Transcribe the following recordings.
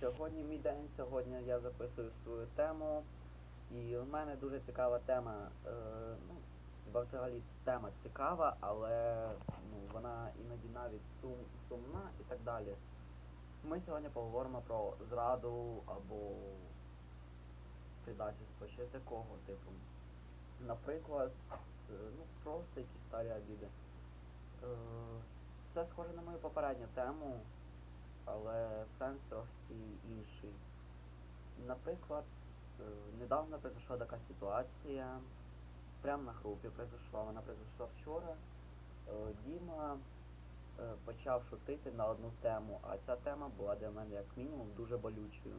Сьогодні мій день, сьогодні я записую свою тему. І в мене дуже цікава тема. Е, ну, взагалі тема цікава, але ну, вона іноді навіть сум, сумна і так далі. Ми сьогодні поговоримо про зраду або предательство, ще такого типу. Наприклад, е, ну просто якісь старі обіди. Е, це схоже на мою попередню тему, але сенс трохи інший. Наприклад, е, недавно произошла така ситуація, прямо на групі произошла, вона произошла вчора. Е, Діма е, почав шутити на одну тему, а ця тема була для мене як мінімум дуже болючою.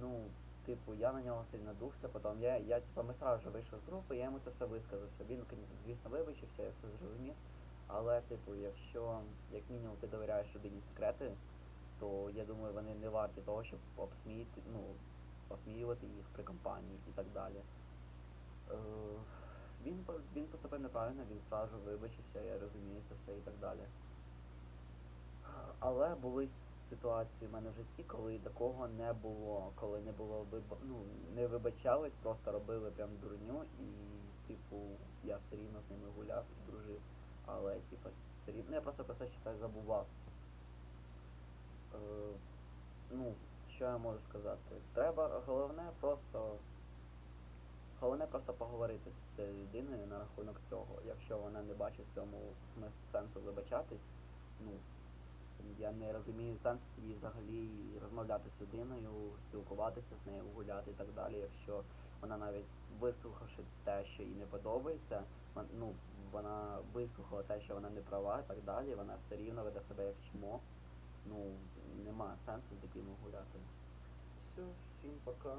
Ну, типу, я на нього сильно дувся, потім я, я типу, ми сразу же вийшли з групи, я йому це все висказався. Він, звісно, вибачився, я все зрозумів. Але, типу, якщо як мінімум ти довіряєш людині секрети, то я думаю, вони не варті того, щоб обсміяти, ну, осміювати їх при компанії і так далі. Е, він, він поступив неправильно, він сразу вибачився, я розумію це все і так далі. Але були ситуації в мене в житті, коли такого не було, коли не було виб... ну, не вибачались, просто робили прям дурню і, типу, я все рівно з ними гуляв і дружив. Але, типу, все рівно я просто про це так забував. Е, ну, що я можу сказати? Треба головне просто. Головне просто поговорити з цією людиною на рахунок цього. Якщо вона не бачить в цьому сенсу вибачатись, ну я не розумію сенс їй взагалі розмовляти з людиною, спілкуватися з нею, гуляти і так далі. Якщо вона навіть вислухавши те, що їй не подобається, ну вона вислухала те, що вона не права і так далі, вона все рівно веде себе як чмо. Ну, нема сенсу з дитиною гуляти. Все, всім пока.